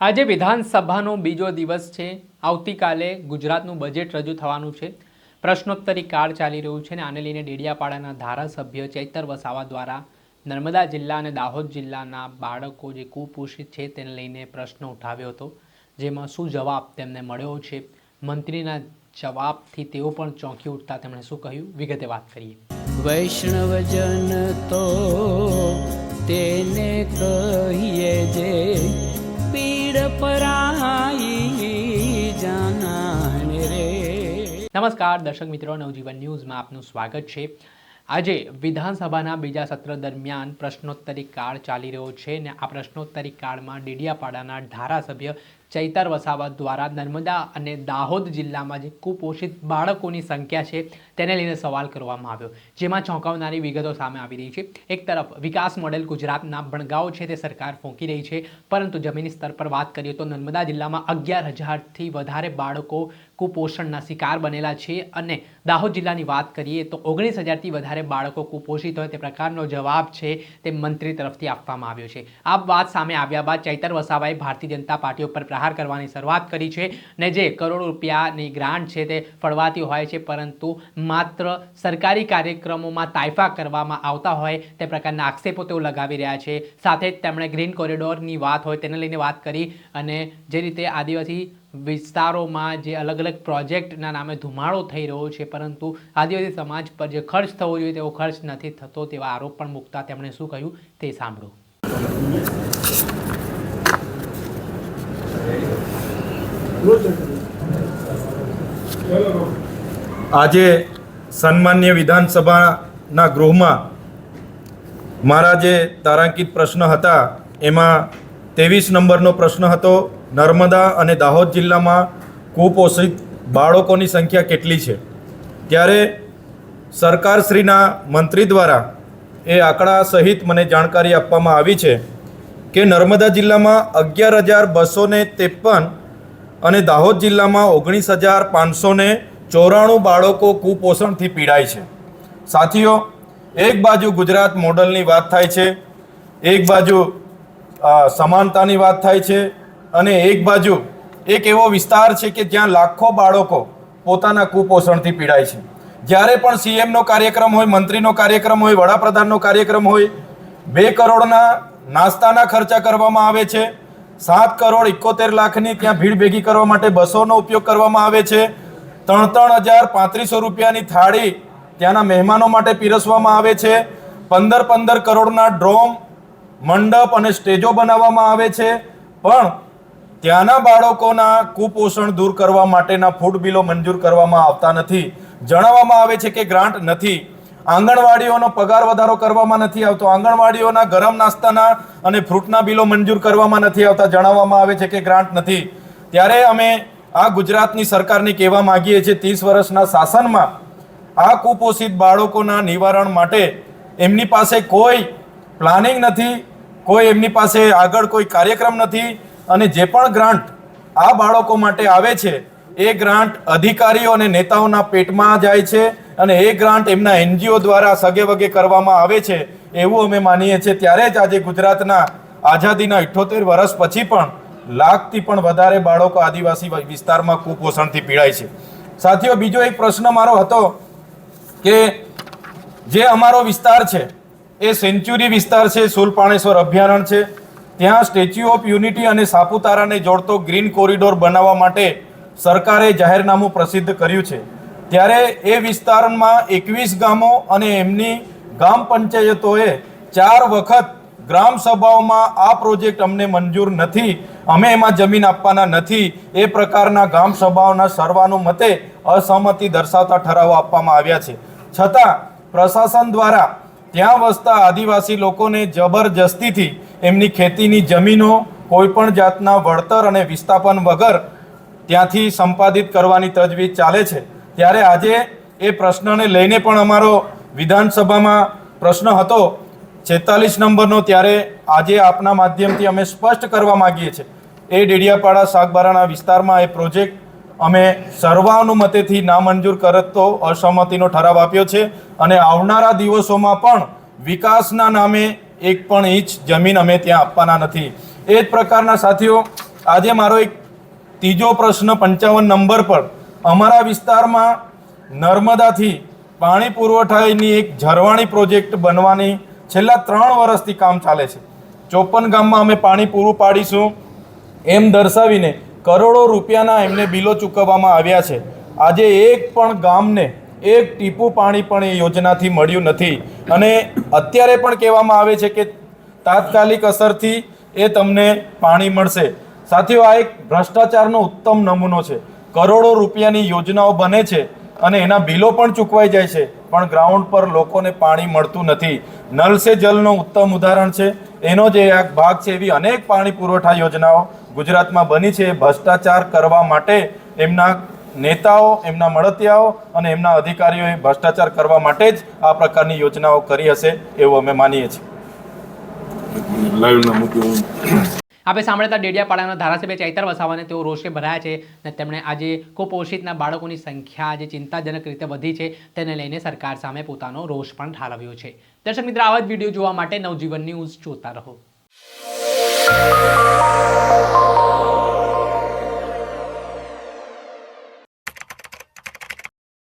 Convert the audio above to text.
આજે વિધાનસભાનો બીજો દિવસ છે. આવતીકાલે ગુજરાતનું બજેટ રજૂ થવાનું છે. પ્રશ્નોત્તરી કાળ ચાલી રહ્યું છે અને આને લઈને ડેડિયાપાડાના ધારાસભ્ય ચૈતર વસાવા દ્વારા નર્મદા જિલ્લા અને દાહોદ જિલ્લાના બાળકો જે કુપોષિત છે તેને લઈને પ્રશ્ન ઉઠાવ્યો હતો. જેમાં શું જવાબ તેમને મળ્યો છે? મંત્રીના જવાબથી તેઓ પણ ચોંકી ઉઠતા તેમણે શું કહ્યું? વિગતે વાત કરીએ. વૈષ્ણવજન તો તેને કહીએ જે નમસ્કાર, દર્શક મિત્રો, નવજીવન ન્યૂઝમાં આપનું સ્વાગત છે. આજે વિધાનસભાના બીજા સત્ર દરમિયાન પ્રશ્નોત્તરી કાળ ચાલી રહ્યો છે અને આ પ્રશ્નોત્તરી કાળમાં ડેડિયાપાડાના ધારાસભ્ય ચૈતર વસાવા દ્વારા નર્મદા અને દાહોદ જિલ્લામાં જે કુપોષિત બાળકોની સંખ્યા છે, તેને લઈને સવાલ કરવામાં આવ્યો. જેમાં ચોંકાવનારી વિગતો સામે આવી રહી છે. એક તરફ, વિકાસ મોડેલ ગુજરાતના ભણગાઓ છે, તે સરકાર ફૂંકી રહી છે. પરંતુ જમીની સ્તર પર વાત કરીએ તો નર્મદા જિલ્લામાં અગિયાર હજારથી વધારે બાળકો કુપોષણના શિકાર બનેલા છે. અને દાહોદ જિલ્લાની વાત કરીએ તો ઓગણીસ હજારથી વધારે બાળકો કુપોષિત હોય તે પ્રકારનો જવાબ છે તે મંત્રી તરફથી આપવામાં આવ્યો છે. આ વાત સામે આવ્યા બાદ ચૈતર વસાવાએ ભારતીય જનતા પાર્ટી ઉપર પ્રહાર કરવાની શરૂઆત કરી છે ને જે કરોડો રૂપિયાની ગ્રાન્ટ છે તે ફળવાતી હોય છે, પરંતુ માત્ર સરકારી કાર્યક્રમોમાં તાઇફા કરવામાં આવતા હોય તે પ્રકારના આક્ષેપો તેઓ લગાવી રહ્યા છે. સાથે જ તેમણે ગ્રીન કોરિડોરની વાત હોય તેને લઈને વાત કરી અને જે રીતે આદિવાસી વિસ્તારોમાં જે અલગ અલગ પ્રોજેક્ટના નામે ધુમાડો થઈ રહ્યો છે, પરંતુ આદિવાસી સમાજ પર જે ખર્ચ થવો જોઈએ તેવો ખર્ચ નથી થતો તેવા આરોપ પણ મૂકતા તેમણે શું કહ્યું તે સાંભળો. આજે સન્માન્ય વિધાનસભાના ગૃહમાં મારા જે તારાંકિત પ્રશ્ન હતા, એમાં ત્રેવીસ નંબરનો પ્રશ્ન હતો. નર્મદા અને દાહોદ જિલ્લામાં કુપોષિત બાળકોની સંખ્યા કેટલી છે? ત્યારે સરકારશ્રીના મંત્રી દ્વારા એ આંકડા સહિત મને જાણકારી આપવામાં આવી છે કે નર્મદા જિલ્લામાં અગિયાર હજાર બસો ત્રેપન અને દાહોદ જિલ્લામાં ઓગણીસ હજાર પાંચસો ચોરાણું બાળકો કુપોષણથી પીડાય છે. સાથીઓ, એક બાજુ ગુજરાત મોડલની વાત થાય છે, એક બાજુ સમાનતાની વાત થાય છે અને એક બાજુ એક એવો વિસ્તાર છે કે જ્યાં લાખો બાળકો પોતાના કુપોષણથી પીડાય છે. જ્યારે પણ સીએમનો કાર્યક્રમ હોય, મંત્રીનો કાર્યક્રમ હોય, વડાપ્રધાનનો કાર્યક્રમ હોય, બે કરોડના નાસ્તાના ખર્ચા કરવામાં આવે છે. સાત કરોડ એકોતેર લાખની ત્યાં ભીડ ભેગી કરવા માટે બસોનો ઉપયોગ કરવામાં આવે છે. ત્રણ ત્રણ હજાર પાંત્રીસો રૂપિયાની થાળી ત્યાંના મહેમાનો માટે પીરસવામાં આવે છે. પંદર પંદર કરોડના ડ્રોમ, મંડપ અને સ્ટેજો બનાવવામાં આવે છે. પણ ત્યાંના બાળકોના કુપોષણ દૂર કરવા માટેના ફૂડ બિલો મંજૂર કરવામાં આવતા નથી. જણાવવામાં આવે છે કે ગ્રાન્ટ નથી. આંગણવાડીઓનો પગાર વધારો કરવામાં નથી આવતો. આંગણવાડીઓના ગરમ નાસ્તાના અને ફ્રૂટના બિલો મંજૂર કરવામાં નથી આવતા. જણાવવામાં આવે છે કે ગ્રાન્ટ નથી. ત્યારે અમે આ ગુજરાતની સરકારને કહેવા માગીએ છીએ, ત્રીસ વર્ષના શાસનમાં આ કુપોષિત બાળકોના નિવારણ માટે એમની પાસે કોઈ પ્લાનિંગ નથી, કોઈ એમની પાસે આગળ કોઈ કાર્યક્રમ નથી અને જે પણ ગ્રાન્ટ આ બાળકો માટે આવે છે, એ ગ્રાન્ટ અધિકારીઓ અને નેતાઓના પેટમાં જાય છે અને એ ગ્રાન્ટ એમના એનજીઓ દ્વારા સગે વગે કરવામાં આવે છે, એવું અમે માનીએ છીએ. ત્યારે જ આજે ગુજરાતના આઝાદીના ઇઠ્ઠોતેર વર્ષ પછી પણ લાખથી પણ વધારે બાળકો આદિવાસી વિસ્તારમાં કુપોષણથી પીડાય છે. સાથીઓ, બીજો એક પ્રશ્ન મારો હતો કે જે અમારો વિસ્તાર છે, એ સેન્ચુરી વિસ્તાર છે, સુલપાણેશ્વર અભયારણ્ય છે. ત્યાં સ્ટેચ્યુ ઓફ યુનિટી અને સાપુતારાને જોડતો ગ્રીન કોરિડોર બનાવવા માટે સરકારે જાહેરનામું પ્રસિદ્ધ કર્યું છે. ત્યારે એ વિસ્તારમાં એકવીસ ગામો અને એમની ગામ પંચાયતોએ ચાર વખત ગ્રામ સભાઓમાં આ પ્રોજેક્ટ અમને મંજૂર નથી, અમે એમાં જમીન આપવાના નથી, એ પ્રકારના ગામ સભાઓના સર્વાનુમતે અસહમતિ દર્શાવતા ઠરાવો આપવામાં આવ્યા છે. છતાં પ્રશાસન દ્વારા ત્યાં વસતા આદિવાસી લોકોને જબરજસ્તીથી એમની ખેતીની જમીનો કોઈપણ જાતના વળતર અને વિસ્થાપન વગર ત્યાંથી સંપાદિત કરવાની તજવીજ ચાલે છે. ત્યારે આજે એ પ્રશ્નને લઈને પણ અમારો વિધાનસભામાં પ્રશ્ન હતો, છેતાલીસ નંબરનો ત્યારે આજે આપના માધ્યમથી અમે સ્પષ્ટ કરવા માગીએ છીએ. એ ડેડિયાપાડા શાકબારાના વિસ્તારમાં એ પ્રોજેક્ટ અમે સર્વાનુમતેથી નામંજૂર કરતો અસહમતિનો ઠરાવ આપ્યો છે અને આવનારા દિવસોમાં પણ વિકાસના નામે એક પણ ઇંચ જમીન અમે ત્યાં આપવાના નથી. એ જ પ્રકારના સાથીઓ, આજે મારો એક ત્રીજો પ્રશ્ન પંચાવન નંબર પર. અમારા વિસ્તારમાં નર્મદાથી પાણી પુરવઠાની એક ઝરવાણી પ્રોજેક્ટ બનવાની છેલ્લા ત્રણ વર્ષથી કામ ચાલે છે. ચોપન ગામમાં અમે પાણી પૂરું પાડીશું એમ દર્શાવીને કરોડો રૂપિયાના એમને બિલો ચૂકવવામાં આવ્યા છે. આજે એક પણ ગામને એક ટીપું પાણી પણ એ યોજનાથી મળ્યું નથી. અને અત્યારે પણ કહેવામાં આવે છે કે તાત્કાલિક અસરથી એ તમને પાણી મળશે. સાથીઓ, આ એક ભ્રષ્ટાચારનો ઉત્તમ નમૂનો છે. કરોડો રૂપિયાની યોજનાઓ બને છે અને એના બિલો પણ ચૂકવાઈ જાય છે. પણ ગ્રાઉન્ડ પર લોકોને પાણી મળતું નથી. નલ સે જલનો ઉત્તમ ઉદાહરણ છે. એનો જે એક ભાગ છે. એવી અનેક પાણી પુરવઠા યોજનાઓ ગુજરાતમાં બની છે. ભ્રષ્ટાચાર કરવા માટે એમના નેતાઓ એમના મળતિયાઓ અને એમના અધિકારીઓએ ભ્રષ્ટાચાર કરવા માટે જ આ પ્રકારની યોજનાઓ કરી હશે એવું અમે માનીએ છીએ. આપણે સાંભળતા ડેડિયાપાડાના ધારાસભ્ય ચૈતર વસાવાને તેઓ રોષે ભરાયા છે અને તેમણે આજે કુપોષિતના બાળકોની સંખ્યા જે ચિંતાજનક રીતે વધી છે તેને લઈને સરકાર સામે પોતાનો રોષ પણ ઠાલવ્યો છે. દર્શક મિત્ર આવા જ વીડિયો જોવા માટે નવજીવન ન્યૂઝ જોતા રહો.